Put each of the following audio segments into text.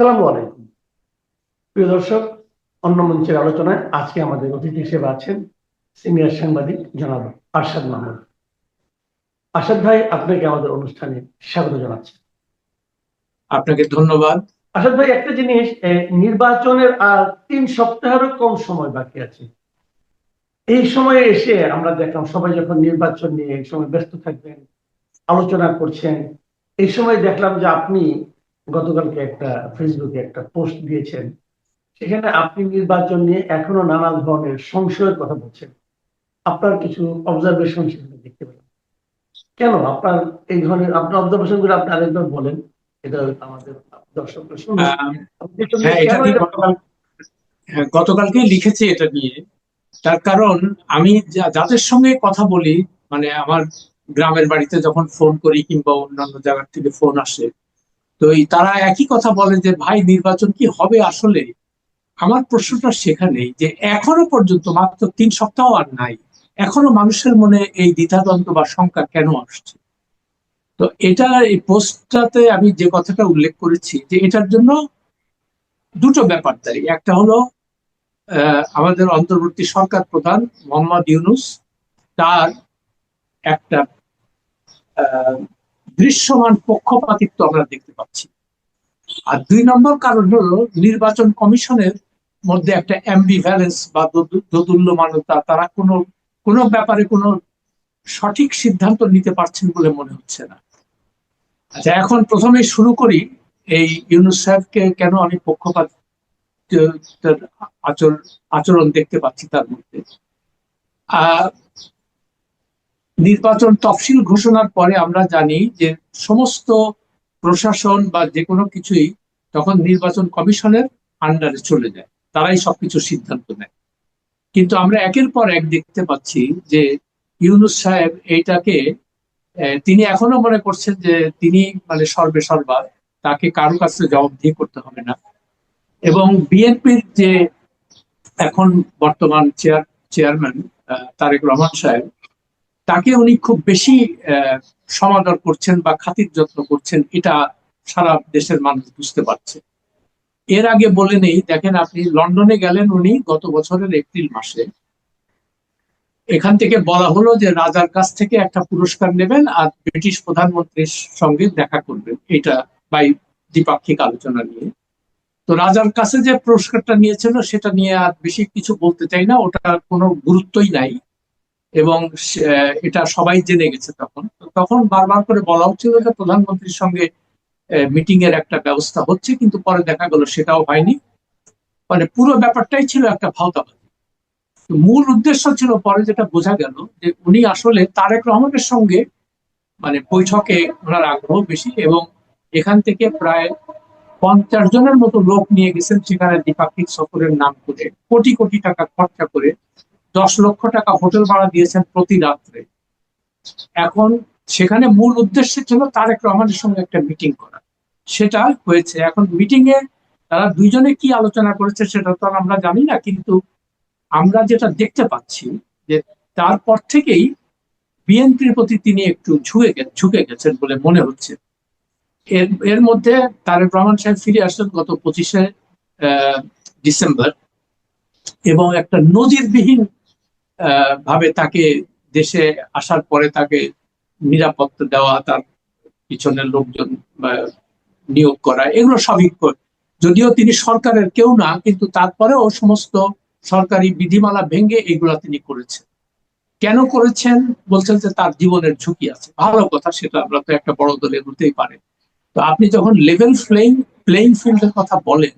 সালামু আলাইকুম। প্রিয় দর্শক অন্য মঞ্চের আলোচনায় আজকে আমাদের অতিথি হিসেবে আছেন সিনিয়র সাংবাদিক জনাব আরশাদ মাহমুদ আরশাদ ভাই আপনাকে আমাদের অনুষ্ঠানে স্বাগত জানাচ্ছি। আপনাকে ধন্যবাদ। ভাই একটা জিনিস নির্বাচনের আর তিন সপ্তাহেরও কম সময় বাকি আছে। এই সময়ে এসে আমরা দেখলাম সবাই যখন নির্বাচন নিয়ে এই সময় ব্যস্ত থাকবেন আলোচনা করছেন এই সময় দেখলাম যে আপনি গতকালকে একটা ফেসবুকে একটা পোস্ট দিয়েছেন। সেখানে আপনি নির্বাচন নিয়ে এখনও নানা ধরনের সংশয়ের কথা বলছেন। আপনার কিছু অবজারভেশন সেখানে দেখতে পেলাম। কেন? আপনার এই ধরনের আপনার অবজারভেশনগুলো আপনি আরেকবার বলেন। এটা আমাদের এটা হ্যাঁ হ্যাঁ, গতকালকে লিখেছি এটা নিয়ে। তার কারণ আমি যা- যাদের সঙ্গে কথা বলি মানে আমার গ্রামের বাড়িতে যখন ফোন করি কিংবা অন্যান্য জায়গার থেকে ফোন আসে তো এই তারা একই কথা বলে যে, ভাই, নির্বাচন কি হবে আসলে? আমার প্রশ্নটা সেখানেই যে, এখনও পর্যন্ত মাত্র তিন সপ্তাহ আর নাই। এখনও মানুষের মনে এই দ্বিধাদ্বন্দ্ব বা শঙ্কা কেন আসছে? তো এটা এই পোস্টটাতে আমি যে কথাটা উল্লেখ করেছি যে, এটার জন্য দুটো ব্যাপার দাঁড়ি একটা হলো আমাদের অন্তর্বর্তী সরকার প্রধান মোহাম্মদ ইউনুস, তার একটা দৃশ্যমান পক্ষপাতিত্ব আমরা দেখতে পাচ্ছি। আর দুই নম্বর কারণ হলো নির্বাচন কমিশনের মধ্যে একটা অ্যাম্বিভ্যালেন্স বা দোদুল্যমানতা, তারা কোনো কোনো ব্যাপারে কোনো সঠিক সিদ্ধান্ত নিতে পারছেন বলে মনে হচ্ছে না। আচ্ছা এখন প্রথমে শুরু করি। এই ইউনুস সাহেবকে কেন আমি পক্ষপাত আচরণ আচরণ দেখতে পাচ্ছি তার মধ্যে? নির্বাচন তফসিল ঘোষণার পরে আমরা জানি যে সমস্ত প্রশাসন বা যে কোনো কিছুই তখন নির্বাচন কমিশনের আন্ডারে চলে যায়। তারাই সবকিছু সিদ্ধান্ত নেয়। কিন্তু আমরা একের পর এক দেখতে পাচ্ছি যে ইউনুস সাহেব এইটাকে তিনি এখনও মনে করছেন যে তিনি মানে সর্বে সর্বা, তাকে কারও কাছে জবাবদিহি করতে হবে না। এবং বিএনপির যে এখন বর্তমান চেয়ার চেয়ারম্যান তারেক রহমান সাহেব তাকে উনি খুব বেশি সমাদর করছেন বা খাতির যত্ন করছেন, এটা সারা দেশের মানুষ বুঝতে পারছে। এর আগে বলে নেই, দেখেন আপনি লন্ডনে গেলেন উনি গত বছরের এপ্রিল মাসে। এখান থেকে বলা হলো যে রাজার কাছ থেকে একটা পুরস্কার নেবেন আর ব্রিটিশ প্রধানমন্ত্রীর সঙ্গে দেখা করবেন। এটা বাই দ্বিপাক্ষিক আলোচনা নিয়ে। তো রাজার কাছে যে পুরস্কারটা নিয়েছিল, সেটা নিয়ে আর বেশি কিছু বলতে চাই না ওটা কোনো গুরুত্বই নাই। এবং এটা সবাই জেনে গেছে তখন। তখন বারবার করে বলা হচ্ছিল যে প্রধানমন্ত্রীর সঙ্গে মিটিং এর একটা ব্যবস্থা হচ্ছে, কিন্তু পরে দেখা গেল সেটাও হয়নি। মানে পুরো ব্যাপারটাই ছিল একটা ভাওতাবাজি। তো মূল উদ্দেশ্য ছিল পরে যেটা বোঝা গেল যে উনি আসলে তারেক রহমানের সঙ্গে মানে বৈঠকে ওনার আগ্রহ বেশি এবং এখান থেকে প্রায় পঞ্চাশ জনের মতো লোক নিয়ে গেছেন, সেখানে দ্বিপাক্ষিক সফরের নাম করে। কোটি কোটি টাকা খরচা করে দশ লক্ষ টাকা হোটেল ভাড়া দিয়েছেন প্রতি রাত্রে। এখন সেখানে মূল উদ্দেশ্য ছিল তারেক রহমানের সঙ্গে একটা মিটিং করা। সেটা হয়েছে, এখন মিটিং এ তারা দুইজনে কি আলোচনা করেছে সেটা তো আমরা জানি না, কিন্তু আমরা যেটা দেখতে পাচ্ছি যে তারপর থেকেই বিএনপির প্রতি তিনি একটু ঝুঁকে ঝুঁকে গেছেন বলে মনে হচ্ছে। এর এর মধ্যে তারেক রহমান সাহেব ফিরে আসলেন গত পঁচিশে ডিসেম্বর এবং একটা নজিরবিহীন ভাবে তাকে দেশে আসার পরে তাকে নিরাপত্তা দেওয়া, তার পিছনের লোকজন নিয়োগ করা, এগুলো সবই যদিও তিনি সরকারের কেউ না, কিন্তু তারপরেও সমস্ত সরকারি বিধিমালা ভেঙে এগুলা তিনি করেছেন। কেন করেছেন? বলছেন যে তার জীবনের ঝুঁকি আছে। ভালো কথা, সেটা আমরা তো একটা বড় দলে হতেই পারে। তো আপনি যখন লেভেল প্লেইং প্লেইং ফিল্ডের কথা বলেন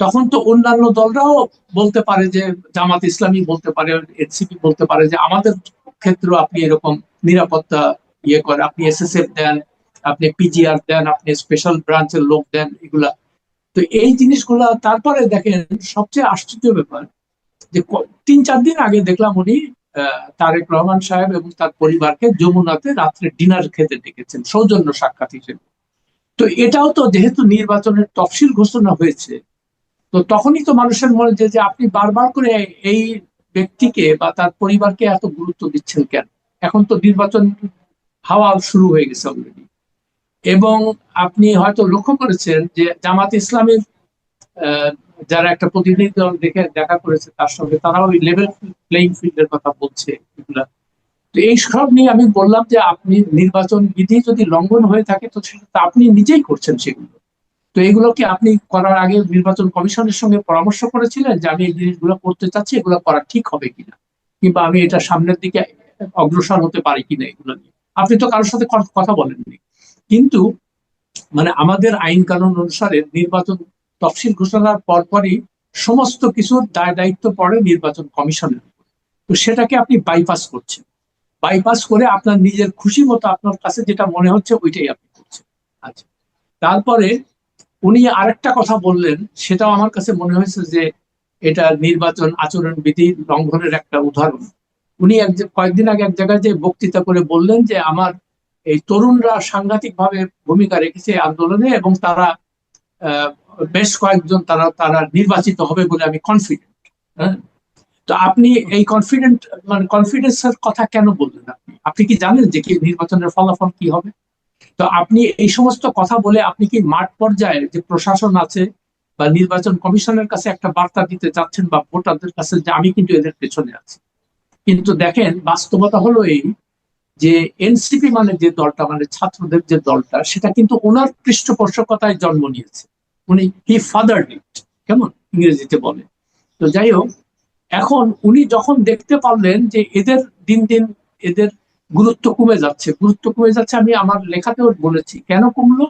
তখন তো অন্যান্য দলরাও বলতে পারে যে, জামাত ইসলামী বলতে পারে, এনসিপি বলতে পারে যে, আমাদের ক্ষেত্রেও আপনি এরকম নিরাপত্তা ইয়ে করেন আপনি এসএসএফ দেন, আপনি পিজিআর দেন, আপনি স্পেশাল ব্রাঞ্চের লোক দেন, এগুলা। তো এই জিনিসগুলা, তারপরে দেখেন, সবচেয়ে আশ্চর্য ব্যাপার, যে তিন চার দিন আগে দেখলাম উনি তারেক রহমান সাহেব এবং তার পরিবারকে যমুনাতে রাত্রে ডিনার খেতে ডেকেছেন, সৌজন্য সাক্ষাৎ হিসেবে। তো এটাও তো যেহেতু নির্বাচনের তফসিল ঘোষণা হয়েছে তো তখনই তো মানুষের মনে যে যে আপনি বারবার করে এই ব্যক্তিকে বা তার পরিবারকে এত গুরুত্ব দিচ্ছেন কেন? এখন তো নির্বাচন হাওয়া শুরু হয়ে গেছে অলরেডি এবং আপনি হয়তো লক্ষ্য করেছেন যে, জামাত ইসলামের যারা একটা প্রতিনিধি দল দেখে দেখা করেছে, তার সঙ্গে তারাও ওই লেভেল প্লেইং ফিল্ডের কথা বলছে এগুলা। তো এই সব নিয়ে আমি বললাম যে, আপনি নির্বাচন বিধি যদি লঙ্ঘন হয়ে থাকে, তো সেটা আপনি নিজেই করছেন সেগুলো। তো এগুলো কি আপনি করার আগে নির্বাচন কমিশনের সঙ্গে পরামর্শ করেছিলেন যে আমি এই জিনিসগুলো করতে চাচ্ছি, এগুলো করা ঠিক হবে কিনা? কিংবা আমি এটা সামনের দিকে অগ্রসর হতে পারি কিনা এগুলো নিয়ে? আপনি তো কারোর সাথে কথা বলেননি। কিন্তু মানে আমাদের আইন কানুন অনুসারে নির্বাচন তফসিল ঘোষণার পরপরই সমস্ত কিছুর দায় দায়িত্ব পড়ে নির্বাচন কমিশনের তো সেটাকে আপনি বাইপাস করছেন। বাইপাস করে আপনার নিজের খুশি মতো আপনার কাছে যেটা মনে হচ্ছে ওইটাই আপনি করছেন। আচ্ছা। তারপরে উনি আরেকটা কথা বললেন, সেটাও আমার কাছে মনে হয়েছে যে এটা নির্বাচন আচরণ বিধি লঙ্ঘনের একটা উদাহরণ। উনি এক কয়েকদিন আগে এক জায়গায় যে বক্তৃতা করে বললেন যে আমার এই তরুণরা সাংঘাতিক ভাবে ভূমিকা রেখেছে আন্দোলনে এবং তারা বেশ কয়েকজন তারা তারা নির্বাচিত হবে বলে আমি কনফিডেন্ট হ্যাঁ? তো আপনি এই কনফিডেন্ট মানে কনফিডেন্সের কথা কেন বললেন আপনি? আপনি কি জানেন যে কি নির্বাচনের ফলাফল কি হবে? তো আপনি এই সমস্ত কথা বলে আপনি কি মাঠ পর্যায়ে যে প্রশাসন আছে বা নির্বাচন কমিশনের কাছে একটা বার্তা দিতে চাচ্ছেন বা ভোটারদের কাছে যে আমি কিন্তু এদের পেছনে আছি? কিন্তু দেখেন, বাস্তবতা হলো এই যে এনসিপি মানে যে দলটা মানে ছাত্রদের যে দলটা, সেটা কিন্তু ওনার পৃষ্ঠপোষকতায় জন্ম নিয়েছে। উনি হি ফাদার ইট কেমন ইংরেজিতে বলে। তো যাই হোক, এখন উনি যখন দেখতে পারলেন যে এদের দিন দিন এদের গুরুত্ব কমে যাচ্ছে। গুরুত্ব কমে যাচ্ছে আমি আমার লেখাতেও বলেছি। কেন কমলো?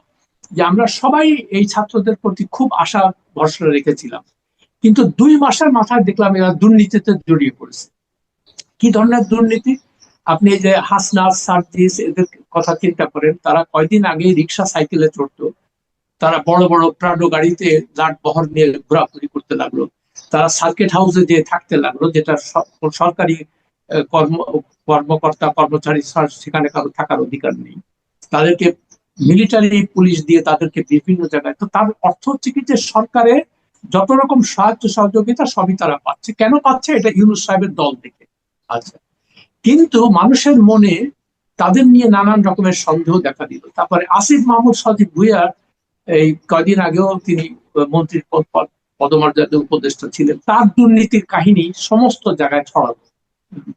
যে আমরা সবাই এই ছাত্রদের প্রতি খুব আশা, ভরসা রেখেছিলাম। কিন্তু দুই মাসের মাথায় দেখলাম এরা দুর্নীতিতে জড়িয়ে পড়েছে। কি ধরনের দুর্নীতি? আপনি যে হাসনাস সার্জিস, এদের কথা চিন্তা করেন, তারা কয়দিন আগে রিক্সা সাইকেলে চড়তো। তারা বড় বড় প্রাডো গাড়িতে লাট বহর নিয়ে ঘোরাঘুরি করতে লাগল। তারা সার্কিট হাউসে যে থাকতে লাগল, যেটা সরকারি কর্ম কর্মকর্তা, কর্মচারী সেখানে কারও থাকার অধিকার নেই। তাদেরকে মিলিটারি পুলিশ দিয়ে তাদেরকে বিভিন্ন জায়গায় তো তার অর্থ হচ্ছে কি যে সরকারে যত রকম সাহায্য সহযোগিতা সবই তারা পাচ্ছে। কেন পাচ্ছে? এটা ইউনুস সাহেবের দল থেকে আচ্ছা কিন্তু মানুষের মনে তাদের নিয়ে নানান রকমের সন্দেহ দেখা দিল। তারপরে আসিফ মাহমুদ সজিব ভুইয়ার এই কদিন আগেও তিনি মন্ত্রীর পদ, পদ- পদমর্যাদা উপদেষ্টা ছিলেন। তার দুর্নীতির কাহিনী সমস্ত জায়গায় ছড়ালো।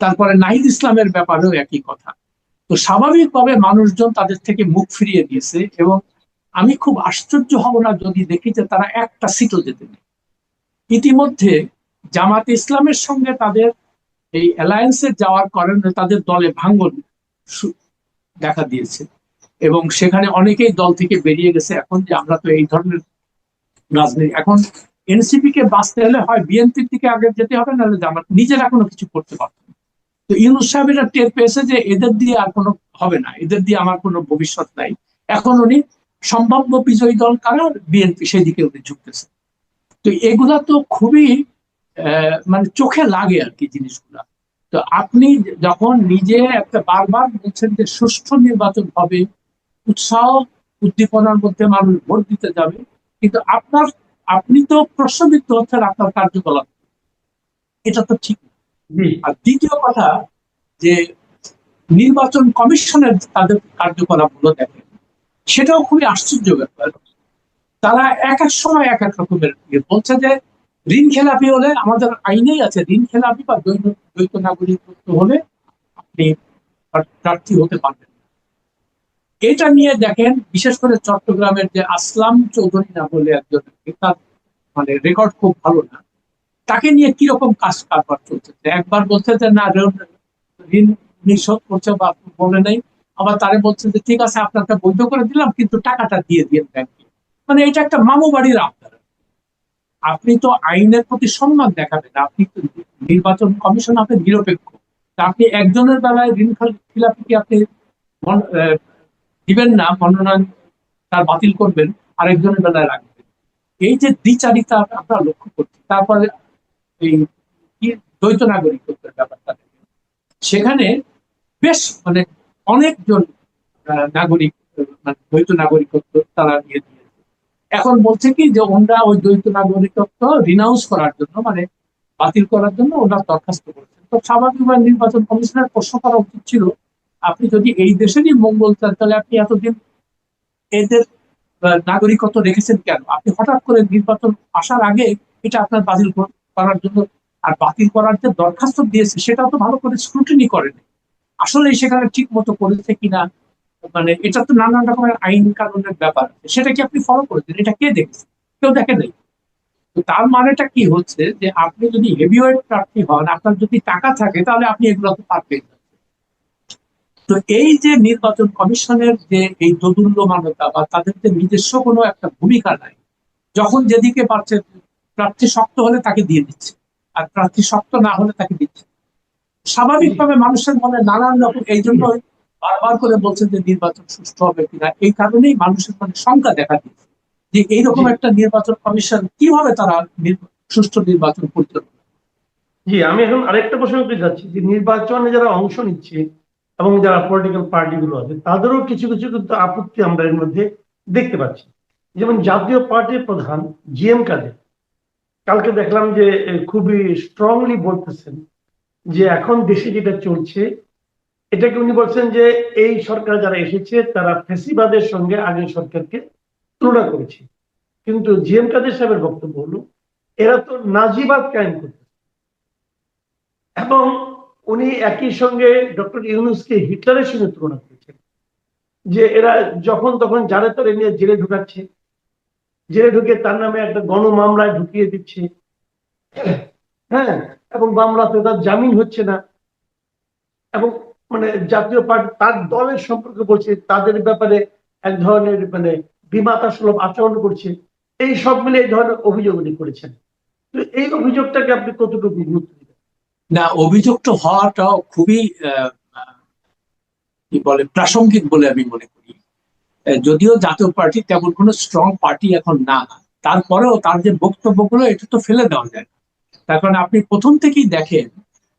তারপরে নাহিদ ইসলামের ব্যাপারেও একই কথা। তো স্বাভাবিকভাবে মানুষজন তাদের থেকে মুখ ফিরিয়ে দিয়েছে এবং আমি খুব আশ্চর্য হব না যদি দেখি যে তারা একটা সিটও যেতে নেই। ইতিমধ্যে জামাত ইসলামের সঙ্গে তাদের এই অ্যালায়েন্সে যাওয়ার কারণে তাদের দলে ভাঙ্গন দেখা দিয়েছে এবং সেখানে অনেকেই দল থেকে বেরিয়ে গেছে। এখন যে আমরা তো এই ধরনের রাজনীতি এখন এনসিপি কে বাঁচতে হলে হয় বিএনপির দিকে আগে যেতে হবে, নাহলে জামাত নিজেরা কোনো কিছু করতে পারবে তো ইউনুস সাহেবেরা টের পেয়েছে যে এদের দিয়ে আর কোনো হবে না, এদের দিয়ে আমার কোনো ভবিষ্যৎ নাই। এখন উনি সম্ভাব্য বিজয়ী দল কারা? বিএনপি সেই দিকে উনি ঝুঁকতেছে তো এগুলা তো খুবই মানে চোখে লাগে আর কি জিনিসগুলা। তো আপনি যখন নিজে একটা বারবার বলছেন যে সুষ্ঠু নির্বাচন হবে, উৎসাহ উদ্দীপনার মধ্যে মানুষ ভোট দিতে যাবে, কিন্তু আপনার, আপনি তো প্রশ্নবিদ্ধ হচ্ছেন আপনার কার্যকলাপ। এটা তো ঠিক না। আর দ্বিতীয় কথা যে নির্বাচন কমিশনের তাদের কার্যকলাপগুলো দেখেন, সেটাও খুবই আশ্চর্য ব্যাপার। তারা এক এক সময় এক এক রকমের ইয়ে বলছে যে, ঋণ খেলাপি হলে আমাদের আইনেই আছে, ঋণ খেলাপি বা দ্বৈত নাগরিকত্ব হলে আপনি প্রার্থী হতে পারবেন এটা নিয়ে দেখেন, বিশেষ করে চট্টগ্রামের যে আসলাম চৌধুরী না বলে একজন, তার মানে রেকর্ড খুব ভালো না। তাকে নিয়ে কীরকম কাজ কারবার চলছে? একবার বলছে যে, না, ঋণ- নিঃশোধ করছে বা বলে নেই। আবার তারে বলছে যে, ঠিক আছে আপনাকে বৈধ করে দিলাম, কিন্তু টাকাটা দিয়ে দিয়ে ব্যাংকে মানে এটা একটা মামু বাড়ির আপনার আপনি তো আইনের প্রতি সম্মান দেখাবেন, আপনি তো নির্বাচন কমিশন আপনার নিরপেক্ষ। আপনি একজনের বেলায় ঋণ খিলাপি কি আপনি দিবেন না, মনোনয়ন তার বাতিল করবেন, আরেকজনের বেলায় রাখবেন। এই যে দ্বিচারিতা আমরা লক্ষ্য করছি তারপরে দ্বৈত নাগরিকত্বের ব্যাপারটা। সেখানে বেশ মানে অনেকজন নাগরিক মানে দ্বৈত নাগরিকত্ব তারা নিয়ে দিয়েছে এখন বলছে কি যে ওনারা ওই দ্বৈত নাগরিকত্ব রিনাউন্স করার জন্য মানে বাতিল করার জন্য ওনারা দরখাস্ত করেছেন। তো স্বাভাবিকভাবে নির্বাচন কমিশনের প্রশ্ন করা উচিত ছিল, আপনি যদি এই দেশেরই মঙ্গল চান, তাহলে আপনি এতদিন এদের নাগরিকত্ব রেখেছেন কেন? আপনি হঠাৎ করে নির্বাচন আসার আগে এটা আপনার বাতিল কর- করার জন্য আর বাতিল করার যে দরখাস্ত দিয়েছে সেটাও তো ভালো করে স্ক্রুটিনি করেনি। আসলে সেখানে ঠিক মতো করেছে কিনা? মানে এটা তো নানান রকমের আইন কানুনের ব্যাপার। সেটা কি আপনি ফলো করেছেন? এটা কে দেখছে? কেউ দেখে নেই। তো তার মানেটা কি হচ্ছে যে আপনি যদি হেভিওয়েট প্রার্থী হন, আপনার যদি টাকা থাকে, তাহলে আপনি এগুলো তো পারবেন। তো এই যে নির্বাচন কমিশনের যে এই দোদুল্যমানতা বা তাদের যে নিজস্ব কোনো একটা ভূমিকা নাই, যখন যেদিকে পারছে প্রার্থী শক্ত হলে তাকে দিয়ে দিচ্ছে। আর প্রার্থী শক্ত না হলে তাকে দিচ্ছে স্বাভাবিকভাবে মানুষের মনে নানান রকম এই জন্য বারবার করে বলছেন যে নির্বাচন সুষ্ঠু হবে কিনা এই কারণেই মানুষের মনে শঙ্কা দেখা দিচ্ছে যে এইরকম। একটা নির্বাচন কমিশন কীভাবে তারা সুষ্ঠু নির্বাচন পরিচালনা জি আমি এখন আরেকটা প্রশ্ন করতে যাচ্ছি যে নির্বাচনে যারা অংশ নিচ্ছে এবং যারা পলিটিক্যাল পার্টি গুলো আছে তাদেরও কিছু কিছু কিন্তু আপত্তি আমরা এর মধ্যে দেখতে পাচ্ছি। যেমন জাতীয় পার্টির প্রধান জি এম কাদের কালকে দেখলাম যে খুবই স্ট্রংলি বলতেছেন যে এখন দেশে যেটা চলছে, এটাকে উনি বলছেন যে, এই সরকার যারা এসেছে, তারা ফেসিবাদের সঙ্গে আগের সরকারকে তুলনা করেছে। কিন্তু জি এম কাদের সাহেবের বক্তব্য হলো, এরা তো নাজিবাদ কায়েম করতে এবং উনি একই সঙ্গে ডক্টর ইউনুসকে হিটলারের সঙ্গে তুলনা করেছেন। যে এরা যখন তখন যারা তারা নিয়ে জেলে ঢুকাচ্ছে। জেলে ঢুকে তার নামে একটা গণমামলায় ঢুকিয়ে দিচ্ছে। হ্যাঁ এবং মামলাতে তার জামিন হচ্ছে না। এবং মানে জাতীয় পার্টি তার দলের সম্পর্কে বলছে, তাদের ব্যাপারে এক ধরনের মানে বিমাতা সুলভ আচরণ করছে। এই সব মিলে এই ধরনের অভিযোগ উনি করেছেন। তো এই অভিযোগটাকে আপনি কতটুকু গুরুত্ব দিবেন? না অভিযুক্ত হওয়াটা খুবই কি বলে, প্রাসঙ্গিক বলে আমি মনে করি। যদিও জাতীয় পার্টি তেমন কোনো স্ট্রং পার্টি এখন না। তারপরেও তার যে বক্তব্যগুলো, এটা তো ফেলে দেওয়া যায়। তার কারণে আপনি প্রথম থেকেই দেখেন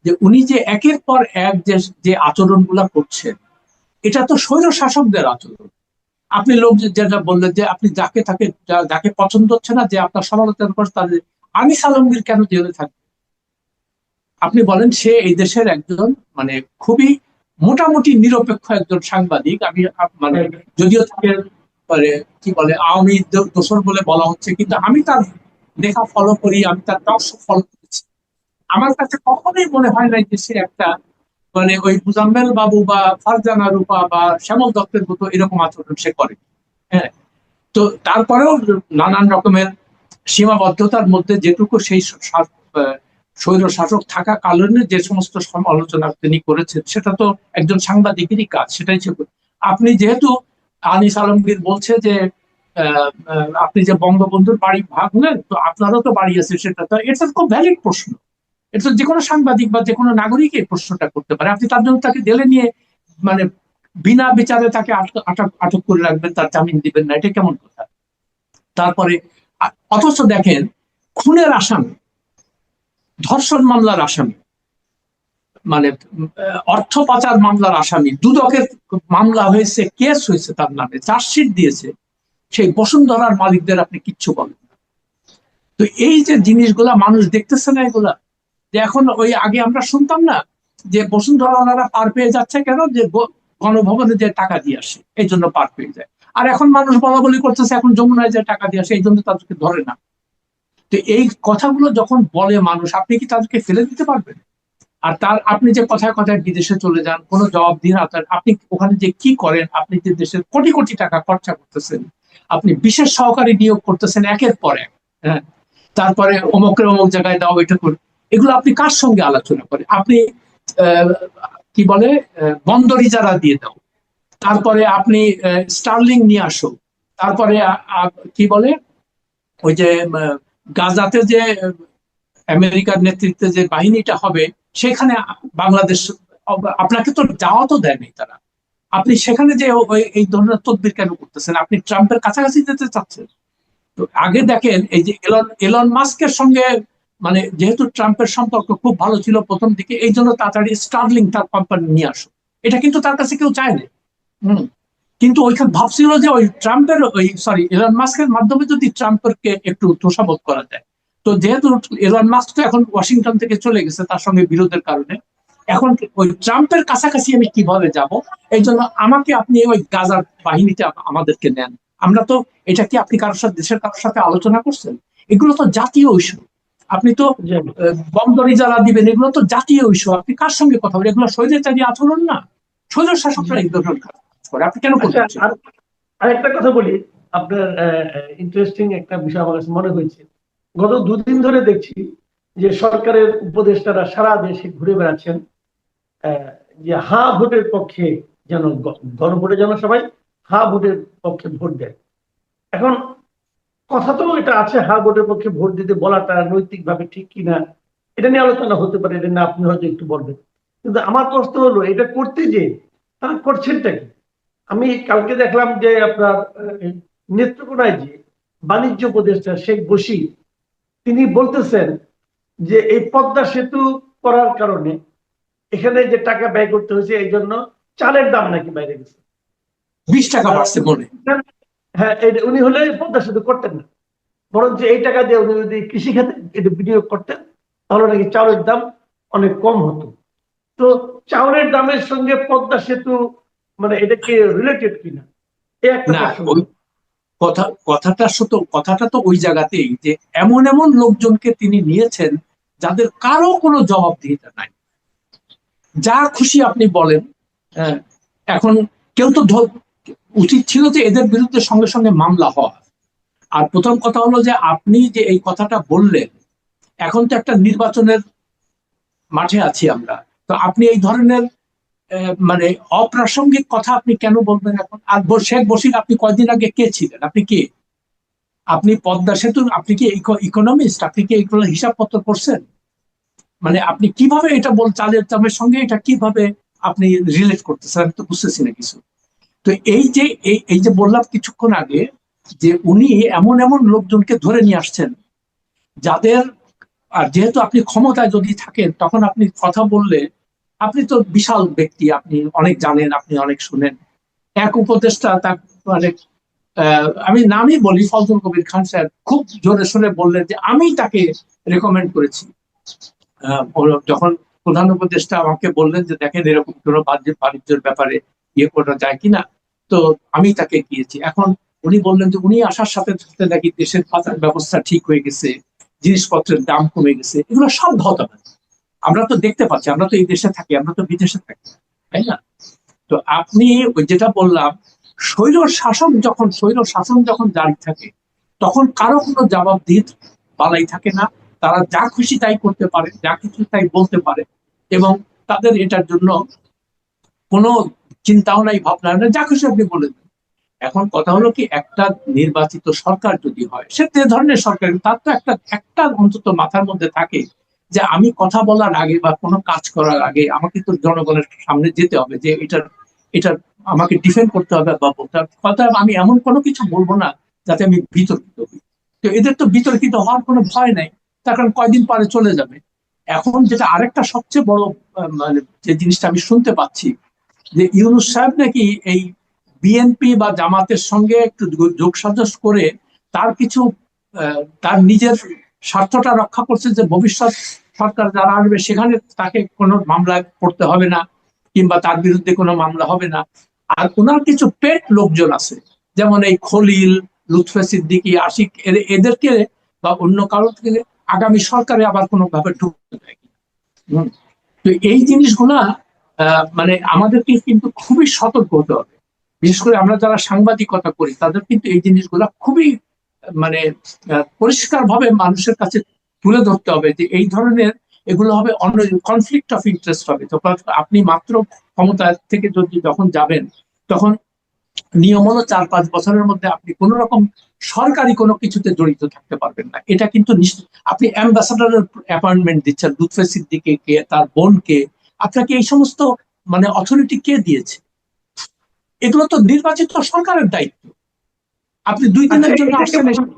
যে উনি যে একের পর এক যে যে আচরণগুলা করছেন, এটা তো স্বৈর শাসকদের আচরণ। আপনি লোক যেটা বললেন যে আপনি যাকে তাকে যাকে পছন্দ হচ্ছে না, যে আপনার সমালোচনা করছে তাদের আনিস আলমগীর কেন জেলে থাকবে? আপনি বলেন সে এই দেশের একজন মানে খুবই মোটামুটি নিরপেক্ষ একজন সাংবাদিক। আমি মানে যদিও তাকে মানে কি বলে আওয়ামী দো- দোসর বলে বলা হচ্ছে কিন্তু আমি তার লেখা ফলো করি আমি তার টক ফলো করেছি। আমার কাছে কখনোই মনে হয় নাই যে সে একটা মানে ওই মুজাম্মেল বাবু বা ফারজানা রূপা বা শ্যামল দত্তের মতো এরকম আচরণ সে করে। হ্যাঁ। তো তারপরেও নানান রকমের সীমাবদ্ধতার মধ্যে যেটুকু সেই স্বৈর শাসক থাকা কারণে যে সমস্ত সমালোচনা তিনি করেছেন, সেটা তো একজন সাংবাদিকেরই কাজ, সেটাই সে। আপনি যেহেতু আনিস আলমগীর বলছে যে আপনি যে বঙ্গবন্ধুর বাড়ি ভাঙলেন তো আপনারও তো বাড়ি আছে সেটা, তো এটা খুব ভ্যালিড প্রশ্ন এটা যে কোনো সাংবাদিক বা যে কোনো নাগরিক এই প্রশ্নটা করতে পারে আপনি তার জন্য তাকে জেলে নিয়ে মানে বিনা বিচারে তাকে আটক আটক করে রাখবেন, তার জামিন দিবেন না, এটা কেমন কথা তারপরে অথচ দেখেন, খুনের আসামি ধর্ষণ মামলার আসামি। মানে অর্থ পাচার মামলার আসামি। দুদকের মামলা হয়েছে, কেস হয়েছে তার নামে, চার্জশিট দিয়েছে। সেই বসুন্ধরার মালিকদের আপনি কিচ্ছু বলেন না। তো এই যে জিনিসগুলা মানুষ দেখতেছে না এগুলা, যে এখন ওই আগে আমরা শুনতাম না যে বসুন্ধরা পার পেয়ে যাচ্ছে কেন? যে গণভবনে যে টাকা দিয়ে আসে, এই জন্য পার পেয়ে যায়। আর এখন মানুষ বলা বলি করতেছে, এখন যমুনায় যে টাকা দিয়ে আসে, এই জন্য তাদেরকে ধরে না। তো এই কথাগুলো যখন বলে মানুষ, আপনি কি তাদেরকে ফেলে দিতে পারবেন? আর তার, আপনি যে কথায় কথায় বিদেশে চলে যান, কোনো জবাব দিন আপনার আপনি ওখানে যে কি করেন, আপনি যে দেশের কোটি কোটি টাকা খরচা করতেছেন, আপনি বিশেষ সহকারী নিয়োগ করতেছেন একের পর এক হ্যাঁ? তারপরে অমুকের অমুক জায়গায় দাও, এটা করুন। এগুলো আপনি কার সঙ্গে আলোচনা করেন? আপনি কি বলে বন্দর ইজারা দিয়ে দাও, তারপরে আপনি স্টার্লিং নিয়ে আসো, তারপরে কি বলে, ওই যে গাজাতে যে, আমেরিকার নেতৃত্বে যে বাহিনীটা হবে, সেখানে বাংলাদেশ, আপনাকে তো যাওয়া তো দেয়নি তারা। আপনি সেখানে যে এই ধরনের তদবির কেন করতেছেন? আপনি ট্রাম্পের কাছাকাছি যেতে চাচ্ছেন। তো আগে দেখেন, এই যে এলন এলন মাস্কের সঙ্গে মানে যেহেতু ট্রাম্পের সম্পর্ক খুব ভালো ছিল প্রথম দিকে, এই জন্য তাড়াতাড়ি স্টার্লিং তার কোম্পানি নিয়ে আসো এটা কিন্তু তার কাছে কেউ চায় না হম। কিন্তু ওইখানে ভাবছিল যে ওই ট্রাম্পের ওই সরি এলন মাস্কের মাধ্যমে যদি ট্রাম্পেরকে একটু তোষাবোধ করা যায়। তো যেহেতু এলন মাস্ক তো এখন ওয়াশিংটন থেকে চলে গেছে তার সঙ্গে বিরোধের কারণে এখন ওই ট্রাম্পের কাছাকাছি আমি কীভাবে যাব? এই জন্য আমাকে আপনি ওই গাজার বাহিনীতে আমাদেরকে নেন। আমরা তো এটা কি আপনি কারোর সাথে দেশের কারোর সাথে আলোচনা করছেন? এগুলো তো জাতীয় ইস্যু। আপনি তো বন্দরে যারা দিবেন এগুলো তো জাতীয় ইস্যু। আপনি কার সঙ্গে কথা বলেন? এগুলো স্বৈরাচারী আচরণ না। স্বৈর শাসকরা এই ধরনের করে আপনি কেন আচ্ছা আর আরেকটা কথা বলি আপনার ইন্টারেস্টিং একটা বিষয় আমার কাছে মনে হয়েছে। গত দুদিন ধরে দেখছি যে সরকারের উপদেষ্টারা সারা দেশে ঘুরে বেড়াচ্ছেন যে হা ভোটের পক্ষে যেন গণভোটে যেন সবাই হা ভোটের পক্ষে ভোট দেয়। এখন কথা তো এটা আছে হা ভোটের পক্ষে ভোট দিতে বলাটা নৈতিকভাবে ঠিক কিনা এটা নিয়ে আলোচনা হতে পারে এটা নিয়ে আপনি হয়তো একটু বলবেন। কিন্তু আমার প্রশ্ন হলো এটা করতে যে তারা করছেনটা কি? আমি কালকে দেখলাম যে আপনার নেত্রকোনায় যে বাণিজ্য উপদেষ্টা শেখ বসি তিনি বলতেছেন যে এই পদ্মা সেতু করার কারণে এখানে যে টাকা ব্যয় করতে হয়েছে এই জন্য চালের দাম নাকি বাইরে গেছে। বিশ টাকা বাড়ছে মনে। হ্যাঁ উনি হলে পদ্মা সেতু করতেন না। বরঞ্চ এই টাকা দিয়ে উনি যদি কৃষি খাতে এটা বিনিয়োগ করতেন তাহলে নাকি চাউলের দাম অনেক কম হতো। তো চাউলের দামের সঙ্গে পদ্মা সেতু মানে এটা কি রিলেটেড কিনা না। কথা কথাটা শুধু কথাটা তো ওই জায়গাতেই যে এমন এমন লোকজনকে তিনি নিয়েছেন যাদের কারও কোনো জবাবদিহিতা নাই। যা খুশি আপনি বলেন হ্যাঁ, এখন কেউ তো উচিত ছিল যে এদের বিরুদ্ধে সঙ্গে সঙ্গে মামলা হওয়া। আর প্রথম কথা হলো যে আপনি যে এই কথাটা বললেন এখন তো একটা নির্বাচনের মাঠে আছি আমরা। তো আপনি এই ধরনের মানে অপ্রাসঙ্গিক কথা আপনি কেন বলবেন এখন? আর শেখ বসির আপনি কয়দিন আগে কে ছিলেন? আপনি কে? আপনি পদ্মা সেতু, আপনি কি ইকোনমিস্ট? আপনি কি এগুলো হিসাবপত্র করছেন? মানে আপনি কীভাবে এটা বল, চালের দামের সঙ্গে এটা কীভাবে আপনি রিলেট করতেছেন? আমি তো বুঝতেছি না কিছু। তো এই যে এই যে বললাম কিছুক্ষণ আগে যে উনি এমন এমন লোকজনকে ধরে নিয়ে আসছেন, যাদের, আর যেহেতু আপনি ক্ষমতায় যদি থাকেন, তখন আপনি কথা বললে আপনি তো বিশাল ব্যক্তি, আপনি অনেক জানেন, আপনি অনেক শুনেন। এক উপদেষ্টা তার মানে আমি নামই বলি, ফজল কবির খান স্যার খুব জোরে শুনে বললেন যে আমি তাকে রেকমেন্ড করেছি। যখন প্রধান উপদেষ্টা আমাকে বললেন যে দেখেন এরকম কোনো বাণিজ্য- বাণিজ্যের ব্যাপারে ইয়ে করা যায় কিনা, তো আমি তাকে গিয়েছি। এখন উনি বললেন যে উনি আসার সাথে সাথে নাকি দেশের ব্যবস্থা ঠিক হয়ে গেছে, জিনিসপত্রের দাম কমে গেছে, এগুলো সব ঘটনা আমরা তো দেখতে পাচ্ছি, আমরা তো এই দেশে থাকি, আমরা তো বিদেশে থাকি, তাই না? তো আপনি ওই যেটা বললাম, স্বৈর শাসন যখন, স্বৈর শাসন যখন জারি থাকে, তখন কারও কোনো জবাব দিয়ে বালাই থাকে না। তারা যা খুশি তাই করতে পারে, যা কিছু তাই বলতে পারে এবং তাদের এটার জন্য কোনো চিন্তাও নাই, ভাবনা নাই, যা খুশি আপনি বলে দেন। এখন কথা হলো কি, একটা নির্বাচিত সরকার যদি হয়, সে ধরনের সরকার, তার তো একটা একটা অন্তত মাথার মধ্যে থাকে যে আমি কথা বলার আগে বা কোনো কাজ করার আগে আমাকে তো জনগণের সামনে যেতে হবে যে এটার এটার আমাকে ডিফেন্ড করতে হবে বা বলতে হবে। কথা আমি এমন কোনো কিছু বলব না যাতে আমি বিতর্কিত হই। তো এদের তো বিতর্কিত হওয়ার কোনো ভয় নাই, তার কারণ কয়দিন পরে চলে যাবে। এখন যেটা আরেকটা সবচেয়ে বড় মানে যে জিনিসটা আমি শুনতে পাচ্ছি, যে ইউনুস সাহেব নাকি এই বিএনপি বা জামাতের সঙ্গে একটু যোগ- যোগসাজশ করে তার কিছু তার নিজের স্বার্থটা রক্ষা করছে যে ভবিষ্যৎ সরকার যারা আসবে, সেখানে তাকে কোনো মামলা করতে হবে না, কিংবা তার বিরুদ্ধে কোনো মামলা হবে না। আর ওনার কিছু পেট লোকজন আছে, যেমন এই খলিল, লুৎফে সিদ্দিকী, আশিক এদেরকে বা অন্য কারও থেকে আগামী সরকারে আবার কোনো ভাবে ঢুকতে দেয়। তো এই জিনিসগুলা মানে আমাদেরকে কিন্তু খুবই সতর্ক হতে হবে। বিশেষ করে আমরা যারা সাংবাদিকতা করি, তাদের কিন্তু এই জিনিসগুলা খুবই মানে পরিষ্কার ভাবে মানুষের কাছে তুলে ধরতে হবে যে এই ধরনের এগুলো হবে অন্য কনফ্লিক্ট অফ ইন্টারেস্ট হবে। তখন আপনি মাত্র ক্ষমতা থেকে যদি যখন যাবেন, তখন নিয়ম হলো চার, পাঁচ বছরের মধ্যে আপনি কোন রকম সরকারি কোনো কিছুতে জড়িত থাকতে পারবেন না। এটা কিন্তু আপনি অ্যাম্বাসাডারের অ্যাপয়েন্টমেন্ট দিচ্ছেন, লুৎফে সিদ্দিকে কে, তার বোনকে। আপনাকে এই সমস্ত মানে অথরিটি কে দিয়েছে? এগুলো তো নির্বাচিত সরকারের দায়িত্ব। আপনি দুই দিনের আচ্ছা, জন্য আসছেন কেমন-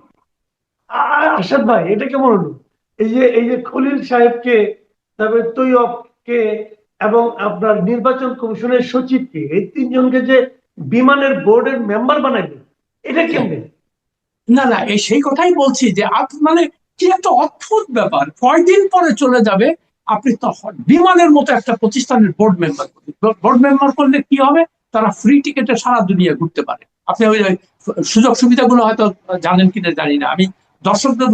আ- আরশাদ ভাই এটা কেমন হলো? এই যে এই যে খলিল সাহেবকে তারপরে তৈয়বকে এবং আপনার নির্বাচন কমিশনের সচিবকে এই তিনজনকে যে বিমানের বোর্ডের মেম্বার বানাইবে এটা কেমনে? না না এই সেই কথাই বলছি যে মানে কি একটা অদ্ভুত ব্যাপার। কয়দিন পরে চলে যাবে আপনি তখন বিমানের মতো একটা প্রতিষ্ঠানের বোর্ড মেম্বার বোর্ড মেম্বার করলে কি হবে? তারা ফ্রি টিকেটে সারা দুনিয়া ঘুরতে পারে। আপনি ওই সুযোগ সুবিধাগুলো হয়তো জানেন কিনা জানি না। আমি দর্শকদের